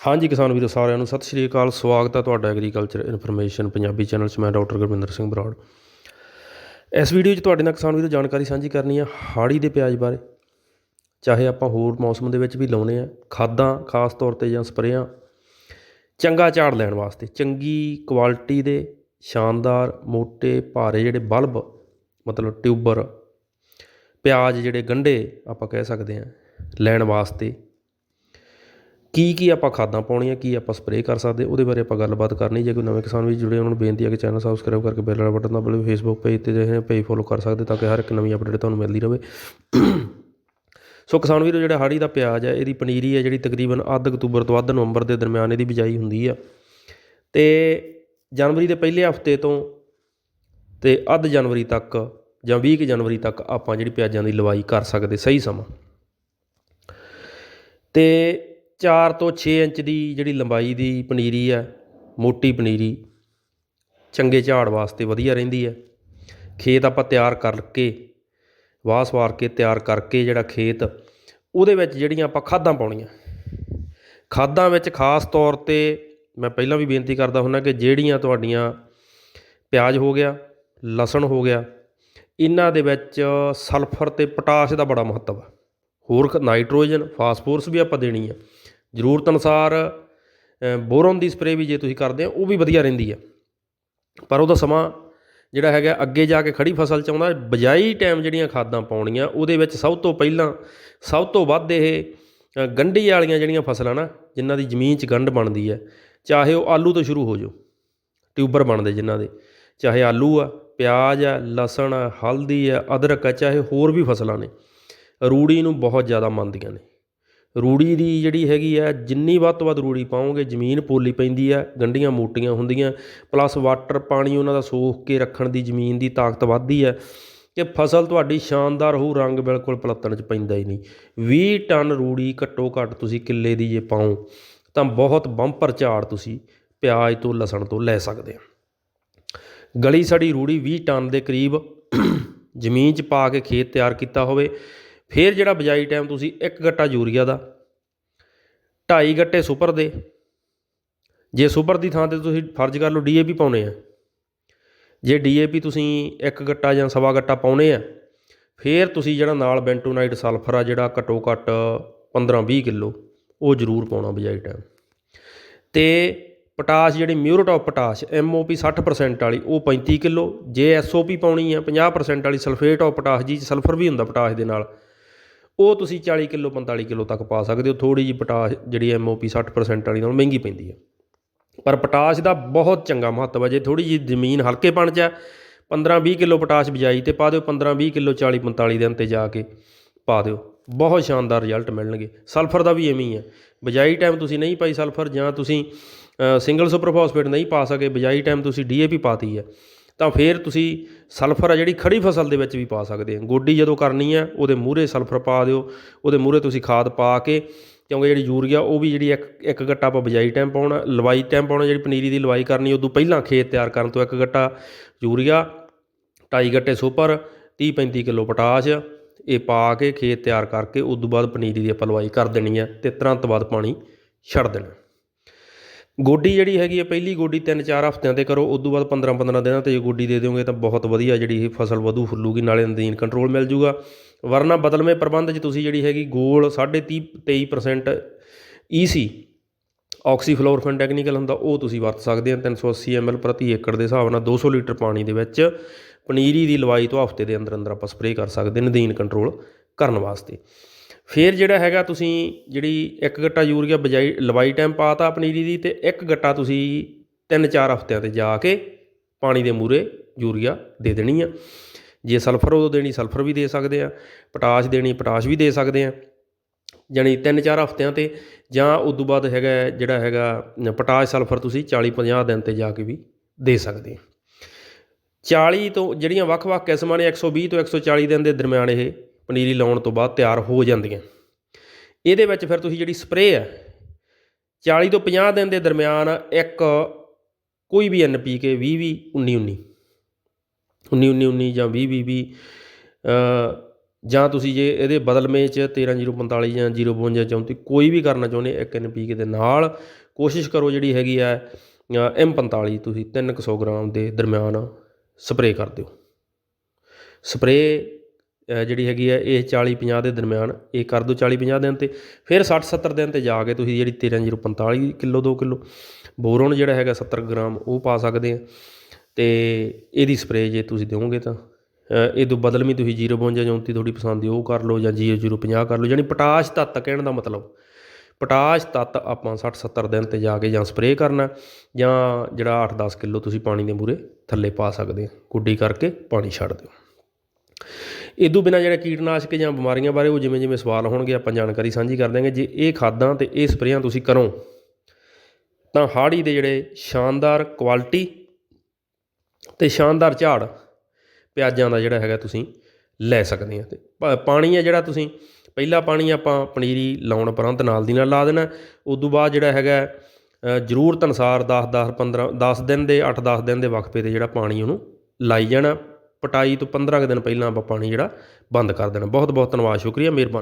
ਹਾਂਜੀ ਕਿਸਾਨ ਵੀਰੋ, ਸਾਰਿਆਂ ਨੂੰ ਸਤਿ ਸ਼੍ਰੀ ਅਕਾਲ। ਸਵਾਗਤ ਹੈ ਤੁਹਾਡਾ ਐਗਰੀਕਲਚਰ ਇਨਫੋਰਮੇਸ਼ਨ ਪੰਜਾਬੀ ਚੈਨਲ 'ਚ। ਮੈਂ ਡਾਕਟਰ ਗੁਰਵਿੰਦਰ ਸਿੰਘ ਬਰਾੜ। ਇਸ ਵੀਡੀਓ 'ਚ ਤੁਹਾਡੇ ਨਾਲ ਕਿਸਾਨ ਵੀਰੋ ਜਾਣਕਾਰੀ ਸਾਂਝੀ ਕਰਨੀ ਹੈ ਹਾੜੀ ਦੇ ਪਿਆਜ਼ ਬਾਰੇ। ਚਾਹੇ ਆਪਾਂ ਹੋਰ ਮੌਸਮ ਦੇ ਵਿੱਚ ਵੀ ਲਾਉਨੇ ਆ, ਖਾਦਾਂ ਖਾਸ ਤੌਰ ਤੇ ਜਾਂ ਸਪਰੇਆਂ। ਚੰਗਾ ਝਾੜ ਲੈਣ ਵਾਸਤੇ, ਚੰਗੀ ਕੁਆਲਿਟੀ ਦੇ ਸ਼ਾਨਦਾਰ ਮੋٹے ਭਾਰੇ ਜਿਹੜੇ ਬਲਬ, ਮਤਲਬ ਟਿਊਬਰ, ਪਿਆਜ਼ ਜਿਹੜੇ ਗੰਢੇ ਆਪਾਂ ਕਹਿ ਸਕਦੇ ਹਾਂ ਲੈਣ ਵਾਸਤੇ ਕੀ ਕੀ ਆਪਾਂ ਖਾਦਾਂ ਪਾਉਣੀਆਂ, ਕੀ ਆਪਾਂ ਸਪਰੇਅ ਕਰ ਸਕਦੇ, ਉਹਦੇ ਬਾਰੇ ਆਪਾਂ ਗੱਲਬਾਤ ਕਰਨੀ। ਜੇ ਕੋਈ ਨਵੇਂ ਕਿਸਾਨ ਵੀ ਜੁੜੇ ਉਹਨਾਂ ਨੂੰ ਬੇਨਤੀ ਹੈ ਕਿ ਚੈਨਲ ਸਬਸਕ੍ਰਾਈਬ ਕਰਕੇ ਬੈਲ ਵਾਲਾ ਬਟਨ ਦਬਾਓ ਫੇਸਬੁੱਕ ਪੇਜ ਤੇ ਜਿਹੜੇ ਪੇਜ ਫੋਲੋ ਕਰ ਸਕਦੇ ਤਾਂ ਕਿ ਹਰ ਇੱਕ ਨਵੀਂ ਅਪਡੇਟ ਤੁਹਾਨੂੰ ਮਿਲਦੀ ਰਹੇ ਸੋ ਕਿਸਾਨ ਵੀਰੋ, ਜਿਹੜਾ ਹਾੜੀ ਦਾ ਪਿਆਜ਼ ਹੈ, ਇਹਦੀ ਪਨੀਰੀ ਹੈ, ਜਿਹੜੀ ਤਕਰੀਬਨ ਅੱਧ ਅਕਤੂਬਰ ਤੋਂ ਅੱਧ ਨਵੰਬਰ ਦੇ ਦਰਮਿਆਨ ਇਹਦੀ ਬਿਜਾਈ ਹੁੰਦੀ ਆ। ਤੇ ਜਨਵਰੀ ਦੇ ਪਹਿਲੇ ਹਫ਼ਤੇ ਤੋਂ ਤੇ ਅੱਧ ਜਨਵਰੀ ਤੱਕ ਜਾਂ 20 ਕੁ ਜਨਵਰੀ ਤੱਕ ਆਪਾਂ ਜਿਹੜੀ ਪਿਆਜ਼ਾਂ ਦੀ ਲਵਾਈ ਕਰ ਸਕਦੇ ਸਹੀ ਸਮਾਂ। ਤੇ 4 ਤੋਂ 6 ਇੰਚ ਦੀ ਜਿਹੜੀ ਲੰਬਾਈ ਦੀ ਪਨੀਰੀ ਹੈ ਮੋਟੀ ਪਨੀਰੀ, ਚੰਗੇ ਝਾੜ ਵਾਸਤੇ ਵਧੀਆ ਰਹਿੰਦੀ ਹੈ ਖੇਤ ਆਪਾਂ ਤਿਆਰ ਕਰਕੇ, ਵਾਹ ਸਵਾਰ ਕੇ ਤਿਆਰ ਕਰਕੇ ਜਿਹੜਾ ਖੇਤ, ਉਹਦੇ ਵਿੱਚ ਜਿਹੜੀਆਂ ਆਪਾਂ ਖਾਦਾਂ ਪਾਉਣੀਆਂ। ਖਾਦਾਂ ਵਿੱਚ ਖਾਸ ਤੌਰ ਤੇ ਮੈਂ ਪਹਿਲਾਂ ਵੀ ਬੇਨਤੀ ਕਰਦਾ ਹੁੰਦਾ ਕਿ ਜਿਹੜੀਆਂ ਤੁਹਾਡੀਆਂ ਪਿਆਜ਼ ਹੋ ਗਿਆ, ਲਸਣ ਹੋ ਗਿਆ, ਇਹਨਾਂ ਦੇ ਵਿੱਚ ਸਲਫਰ ਤੇ ਪੋਟਾਸ਼ ਦਾ ਬੜਾ ਮਹੱਤਵ ਹੈ ਹੋਰ ਨਾਈਟ੍ਰੋਜਨ, ਫਾਸਫੋਰਸ ਵੀ ਆਪਾਂ ਦੇਣੀ ਆ। ਜ਼ਰੂਰਤ ਅਨੁਸਾਰ ਅ, ਬੋਰੋਨ ਦੀ ਸਪਰੇਅ ਵੀ ਜੇ ਤੁਸੀਂ ਕਰਦੇ ਹੋ ਉਹ ਵੀ ਵਧੀਆ ਰਹਿੰਦੀ ਹੈ ਪਰ ਉਹਦਾ ਸਮਾਂ ਜਿਹੜਾ ਹੈਗਾ ਅੱਗੇ ਜਾ ਕੇ ਖੜੀ ਫਸਲ ਚ ਆਉਂਦਾ ਬਜਾਈ ਟਾਈਮ ਜਿਹੜੀਆਂ ਖਾਦਾਂ ਪਾਉਣੀਆਂ ਉਹਦੇ ਵਿੱਚ ਸਭ ਤੋਂ ਪਹਿਲਾਂ ਸਭ ਤੋਂ ਵੱਧ ਇਹ ਗੰਢੀ ਵਾਲੀਆਂ ਜਿਹੜੀਆਂ ਫਸਲਾਂ ਨਾ ਜਿਨ੍ਹਾਂ ਦੀ ਜ਼ਮੀਨ 'ਚ ਗੰਢ ਬਣਦੀ ਹੈ ਚਾਹੇ ਉਹ ਆਲੂ ਤੋਂ ਸ਼ੁਰੂ ਹੋ ਜਾਓ ਟਿਊਬਰ ਬਣਦੇ ਜਿਨ੍ਹਾਂ ਦੇ ਚਾਹੇ ਆਲੂ ਆ ਪਿਆਜ਼ ਆ ਲਸਣ ਆ ਹਲਦੀ ਆ ਅਦਰਕ ਆ ਚਾਹੇ ਹੋਰ ਵੀ ਫਸਲਾਂ ਨੇ ਰੂੜੀ ਨੂੰ ਬਹੁਤ ਜ਼ਿਆਦਾ ਮੰਨਦੀਆਂ ਨੇ। ਰੂੜੀ ਦੀ ਜਿਹੜੀ ਹੈਗੀ ਆ, ਜਿੰਨੀ ਵੱਧ ਤੋਂ ਵੱਧ ਰੂੜੀ ਪਾਓਗੇ, ਜ਼ਮੀਨ ਪੋਲੀ ਪੈਂਦੀ ਆ, ਗੰਢੀਆਂ ਮੋਟੀਆਂ ਹੁੰਦੀਆਂ ਪਲੱਸ ਵਾਟਰ ਪਾਣੀ ਉਹਨਾਂ ਦਾ ਸੋਖ ਕੇ ਰੱਖਣ ਦੀ ਜ਼ਮੀਨ ਦੀ ਤਾਕਤ ਵੱਧਦੀ ਆ ਕਿ ਫਸਲ ਤੁਹਾਡੀ ਸ਼ਾਨਦਾਰ ਹੋਊ, ਰੰਗ ਬਿਲਕੁਲ ਪਲੱਤਣ 'ਚ ਪੈਂਦਾ ਹੀ ਨਹੀਂ। 20 ਟਨ ਰੂੜੀ ਘੱਟੋ ਘੱਟ ਤੁਸੀਂ ਕਿੱਲੇ ਦੀ ਜੇ ਪਾਓ, ਤਾਂ ਬਹੁਤ ਬੰਪਰ ਝਾੜ ਤੁਸੀਂ ਪਿਆਜ਼ ਤੋਂ ਲਸਣ ਤੋਂ ਲੈ ਸਕਦੇ ਹੋ ਗਲੀ ਸੜੀ ਰੂੜੀ 20 ਟਨ ਦੇ ਕਰੀਬ, ਜ਼ਮੀਨ 'ਚ ਪਾ ਕੇ ਖੇਤ ਤਿਆਰ ਕੀਤਾ ਹੋਵੇ ਫਿਰ ਜਿਹੜਾ ਬਿਜਾਈ ਟਾਈਮ ਤੁਸੀਂ ਇੱਕ ਗੱਟਾ ਯੂਰੀਆ ਦਾ, ਢਾਈ ਗੱਟੇ ਸੁਪਰ ਦੇ। ਜੇ ਸੁਪਰ ਦੀ ਥਾਂ ਤੇ ਤੁਸੀਂ ਫਰਜ਼ ਕਰ ਲਓ ਡੀਏਪੀ ਪਾਉਨੇ ਆ। ਜੇ ਡੀਏਪੀ ਤੁਸੀਂ ਇੱਕ ਗੱਟਾ ਜਾਂ ਸਵਾ ਗੱਟਾ ਪਾਉਨੇ ਆ, ਫਿਰ ਤੁਸੀਂ ਜਿਹੜਾ ਨਾਲ ਬੈਂਟੋਨਾਈਟ ਸਲਫਰ ਆ ਜਿਹੜਾ ਘੱਟੋ ਘੱਟ 15-20 ਕਿਲੋ, ਉਹ ਜ਼ਰੂਰ ਪਾਉਣਾ ਬਿਜਾਈ ਟਾਈਮ। ਤੇ ਪੋਟਾਸ਼ ਜਿਹੜੀ ਮਿਊਰਟ ਆਫ ਪੋਟਾਸ਼ ਐਮਓਪੀ 60% ਵਾਲੀ, ਉਹ 35 ਕਿਲੋ। ਜੇ ਐਸਓਪੀ ਪਾਉਣੀ ਆ 50% ਵਾਲੀ ਸਲਫੇਟ ਆਫ ਪੋਟਾਸ਼ ਜੀ, ਸਲਫਰ ਵੀ ਹੁੰਦਾ ਪੋਟਾਸ਼ ਦੇ ਨਾਲ। ਉਹ ਤੁਸੀਂ 40 ਕਿਲੋ 45 ਕਿਲੋ ਤੱਕ ਪਾ ਸਕਦੇ ਹੋ। ਥੋੜੀ ਜੀ ਪੋਟਾਸ਼ ਜਿਹੜੀ ਐਮਓਪੀ 60% ਵਾਲੀ ਨਾਲ ਮਹਿੰਗੀ ਪੈਂਦੀ ਹੈ। ਪਰ ਪੋਟਾਸ਼ ਦਾ ਬਹੁਤ ਚੰਗਾ ਮਹੱਤਵ ਹੈ। ਜੇ ਥੋੜੀ ਜੀ ਜ਼ਮੀਨ ਹਲਕੇਪਣ 'ਚ ਜਾ 15-20 ਕਿਲੋ ਪੋਟਾਸ਼ ਬਿਜਾਈ ਤੇ ਪਾ ਦਿਓ। 15-20 ਕਿਲੋ 40-45 ਦਿਨ ਤੇ ਜਾ ਕੇ ਪਾ ਦਿਓ। ਬਹੁਤ ਸ਼ਾਨਦਾਰ ਰਿਜ਼ਲਟ ਮਿਲਣਗੇ। ਸਲਫਰ ਦਾ ਵੀ ਐਵੇਂ ਹੀ ਹੈ। ਬਿਜਾਈ ਟਾਈਮ ਤੁਸੀਂ ਨਹੀਂ ਪਾਈ ਸਲਫਰ ਜਾਂ ਤੁਸੀਂ ਸਿੰਗਲ ਸੁਪਰ ਫਾਸਫੇਟ ਨਹੀਂ ਪਾ ਸਕੇ। ਬਿਜਾਈ ਟਾਈਮ ਤੁਸੀਂ ਡੀਏਪੀ ਪਾਤੀ ਹੈ। ਤਾਂ ਫਿਰ ਤੁਸੀਂ ਸਲਫਰ ਆ ਜਿਹੜੀ ਖੜੀ ਫਸਲ ਦੇ ਵਿੱਚ ਵੀ ਪਾ ਸਕਦੇ ਆ। ਗੋਡੀ ਜਦੋਂ ਕਰਨੀ ਹੈ ਉਹਦੇ ਮੂਹਰੇ ਸਲਫਰ ਪਾ ਦਿਓ, ਉਹਦੇ ਮੂਹਰੇ ਤੁਸੀਂ ਖਾਦ ਪਾ ਕੇ, ਕਿਉਂਕਿ ਜਿਹੜੀ ਯੂਰੀਆ ਉਹ ਵੀ ਜਿਹੜੀ ਇੱਕ ਇੱਕ ਗੱਟਾ ਆਪਾਂ ਬਿਜਾਈ ਟਾਈਮ ਪਾਉਣਾ, ਲਵਾਈ ਟਾਈਮ ਪਾਉਣਾ, ਜਿਹੜੀ ਪਨੀਰੀ ਦੀ ਲਵਾਈ ਕਰਨੀ, ਉਦੋਂ ਪਹਿਲਾਂ ਖੇਤ ਤਿਆਰ ਕਰਨ ਤੋਂ ਇੱਕ ਗੱਟਾ ਯੂਰੀਆ, ਢਾਈ ਗੱਟੇ ਸੁਪਰ 30 35 ਕਿਲੋ ਪੋਟਾਸ਼, ਇਹ ਪਾ ਕੇ ਖੇਤ ਤਿਆਰ ਕਰਕੇ ਉਸ ਤੋਂ ਬਾਅਦ ਪਨੀਰੀ ਦੀ ਆਪਾਂ ਲਵਾਈ ਕਰ ਦੇਣੀ ਹੈ ਤੇ ਤੁਰੰਤ ਬਾਅਦ ਪਾਣੀ ਛੱਡ ਦੇਣਾ। ਗੋਡੀ ਜਿਹੜੀ ਹੈਗੀ ਹੈ ਪਹਿਲੀ ਗੋਡੀ 3-4 ਹਫ਼ਤਿਆਂ ਤੇ ਕਰੋ ਉਸ ਤੋਂ ਬਾਅਦ 15-15 ਦਿਨਾਂ ਤੇ ਜੇ ਗੋਡੀ ਦੇ ਦਿਓਗੇ ਤਾਂ ਬਹੁਤ ਵਧੀਆ ਜਿਹੜੀ ਇਹ ਫਸਲ ਵਧੂ ਫੁੱਲੂਗੀ, ਨਾਲੇ ਨਦੀਨ ਕੰਟਰੋਲ ਮਿਲ ਜੂਗਾ। ਵਰਨਾ ਬਦਲਵੇਂ ਪ੍ਰਬੰਧ 'ਚ ਤੁਸੀਂ ਜਿਹੜੀ ਹੈਗੀ ਗੋਲ 30.5 23% ਈਸੀ ਆਕਸੀਫਲੋਰਫਨ ਟੈਕਨੀਕਲ ਹੁੰਦਾ, ਉਹ ਤੁਸੀਂ ਵਰਤ ਸਕਦੇ ਆ 380 ml ਪ੍ਰਤੀ ਏਕੜ ਦੇ ਹਿਸਾਬ ਨਾਲ 200 ਲੀਟਰ ਪਾਣੀ ਦੇ ਵਿੱਚ ਪਨੀਰੀ ਦੀ ਲਵਾਈ ਤੋਂ ਹਫ਼ਤੇ ਦੇ ਅੰਦਰ ਅੰਦਰ ਆਪਾਂ ਸਪਰੇਅ ਕਰ ਸਕਦੇ ਨਦੀਨ ਕੰਟਰੋਲ ਕਰਨ ਵਾਸਤੇ। ਫਿਰ ਜਿਹੜਾ ਹੈਗਾ ਤੁਸੀਂ ਜਿਹੜੀ ਇੱਕ ਗੱਟਾ ਯੂਰੀਆ ਬਜਾਈ ਲਵਾਈ ਟਾਈਮ ਪਾਤਾ ਪਨੀਰੀ ਦੀ ਅਤੇ ਇੱਕ ਗੱਟਾ ਤੁਸੀਂ 3-4 ਹਫ਼ਤਿਆਂ ਤੇ ਜਾ ਕੇ ਪਾਣੀ ਦੇ ਮੂਹਰੇ ਯੂਰੀਆ ਦੇ ਦੇਣੀ ਆ। ਜੇ ਸਲਫਰ ਉਹ ਦੇਣੀ, ਸਲਫਰ ਵੀ ਦੇ ਸਕਦੇ ਆ, ਪੋਟਾਸ਼ ਦੇਣੀ, ਪੋਟਾਸ਼ ਵੀ ਦੇ ਸਕਦੇ ਆ। ਜਾਣੀ 3-4 ਹਫ਼ਤਿਆਂ ਤੇ ਜਾਂ ਉਸ ਤੋਂ ਬਾਅਦ ਹੈਗਾ ਜਿਹੜਾ ਹੈਗਾ ਪੋਟਾਸ਼, ਸਲਫਰ ਤੁਸੀਂ 40-50 ਦਿਨ ਤੇ ਜਾ ਕੇ ਵੀ ਦੇ ਸਕਦੇ ਆ। 40 ਤੋਂ ਜਿਹੜੀਆਂ ਵੱਖ-ਵੱਖ ਕਿਸਮਾਂ ਨੇ 120 ਤੋਂ 140 ਦਿਨ ਦੇ ਦਰਮਿਆਨ ਇਹ ਪਨੀਰੀ ਲਾਉਣ ਤੋਂ ਬਾਅਦ ਤਿਆਰ ਹੋ ਜਾਂਦੀਆਂ। ਇਹਦੇ ਵਿੱਚ ਫਿਰ ਤੁਸੀਂ ਜਿਹੜੀ ਸਪਰੇਅ ਹੈ 40 ਤੋਂ 50 ਦਿਨ ਦੇ ਦਰਮਿਆਨ ਇੱਕ ਕੋਈ ਵੀ ਐਨਪੀਕੇ 20 20 19 19 19 19 ਜਾਂ 20 20 20 ਜਾਂ ਤੁਸੀਂ ਜੇ ਇਹਦੇ ਬਦਲਵੇਂ 'ਚ 13045 ਜਾਂ 052 34 ਕੋਈ ਵੀ ਕਰਨਾ ਚਾਹੁੰਦੇ ਇੱਕ ਐਨਪੀਕੇ ਦੇ ਨਾਲ, ਕੋਸ਼ਿਸ਼ ਕਰੋ ਜਿਹੜੀ ਹੈਗੀ ਆ ਐਮ 45 ਤੁਸੀਂ 300 ਗ੍ਰਾਮ ਦੇ ਦਰਮਿਆਨ ਸਪਰੇਅ ਕਰ ਦਿਓ। ਸਪਰੇਅ ਜਿਹੜੀ ਹੈਗੀ ਹੈ ਇਹ 40 50 ਦੇ ਦਰਮਿਆਨ, ਇਹ ਕਰ ਦਿਓ 40 50 ਦਿਨ ਤੇ। ਫਿਰ 60 70 ਦਿਨ ਤੇ ਜਾ ਕੇ ਤੁਸੀਂ ਜਿਹੜੀ 13045 ਕਿਲੋ 2 ਕਿਲੋ ਬੋਰੋਨ ਜਿਹੜਾ ਹੈਗਾ 70 ਗ੍ਰਾਮ, ਉਹ ਪਾ ਸਕਦੇ ਆ। ਤੇ ਇਹਦੀ ਸਪਰੇਅ ਜੇ ਤੁਸੀਂ ਦਿਓਗੇ ਤਾਂ ਇਹ ਤੋਂ ਬਦਲ ਵੀ ਤੁਸੀਂ 052 34 ਤੁਹਾਡੀ ਪਸੰਦ ਦੀ ਉਹ ਕਰ ਲਓ ਜਾਂ 0050 ਕਰ ਲਓ। ਯਾਨੀ ਪੋਟਾਸ਼ ਤੱਤ ਕਹਿਣ ਦਾ ਮਤਲਬ, ਪੋਟਾਸ਼ ਤੱਤ ਆਪਾਂ 60 70 ਦਿਨ ਤੇ ਜਾ ਕੇ ਜਾਂ ਸਪਰੇਅ ਕਰਨਾ, ਜਾਂ ਜਿਹੜਾ 8-10 ਕਿਲੋ ਤੁਸੀਂ ਪਾਣੀ ਦੇ ਮੂਰੇ ਥੱਲੇ ਪਾ ਸਕਦੇ ਆ। ਕੁੱਡੀ ਕਰਕੇ ਪਾਣੀ ਛੱਡ ਦਿਓ। ਇਦੋਂ ਬਿਨਾ ਜਿਹੜੇ ਕੀਟਨਾਸ਼ਕ ਜਾਂ ਬਿਮਾਰੀਆਂ ਬਾਰੇ ਉਹ ਜਿਵੇਂ ਜਿਵੇਂ ਸਵਾਲ ਹੋਣਗੇ, ਆਪਾਂ ਜਾਣਕਾਰੀ ਸਾਂਝੀ ਕਰ ਦਾਂਗੇ ਜੇ ਇਹ ਖਾਦਾਂ ਤੇ ਇਹ ਸਪਰੇਆਂ ਤੁਸੀਂ ਕਰੋ, ਤਾਂ ਹਾੜੀ ਦੇ ਜਿਹੜੇ ਸ਼ਾਨਦਾਰ ਕੁਆਲਿਟੀ ਤੇ ਸ਼ਾਨਦਾਰ ਝਾੜ ਪਿਆਜ਼ਾਂ ਦਾ ਜਿਹੜਾ ਹੈਗਾ ਤੁਸੀਂ ਲੈ ਸਕਦੇ ਆ ਤੇ ਪਾਣੀ ਹੈ ਜਿਹੜਾ ਤੁਸੀਂ, ਪਹਿਲਾ ਪਾਣੀ ਆਪਾਂ ਪਨੀਰੀ ਲਾਉਣ ਉਪਰੰਤ ਨਾਲ ਦੀ ਨਾਲ ਲਾ ਦੇਣਾ। ਉਦੋਂ ਬਾਅਦ ਜਿਹੜਾ ਹੈਗਾ ਜ਼ਰੂਰਤ ਅਨੁਸਾਰ 10 10 15 10 ਦਿਨ ਦੇ 8 10 ਦਿਨ ਦੇ ਵਕਫੇ ਤੇ ਜਿਹੜਾ ਪਾਣੀ ਉਹਨੂੰ ਲਾਈ ਜਾਣਾ। ਪਟਾਈ ਤੋਂ 15 ਕੁ ਦਿਨ ਪਹਿਲਾਂ ਆਪਾਂ ਪਾਣੀ ਜਿਹੜਾ ਬੰਦ ਕਰ ਦੇਣਾ। ਬਹੁਤ ਬਹੁਤ ਧੰਨਵਾਦ, ਸ਼ੁਕਰੀਆ, ਮਿਹਰਬਾਨੀ।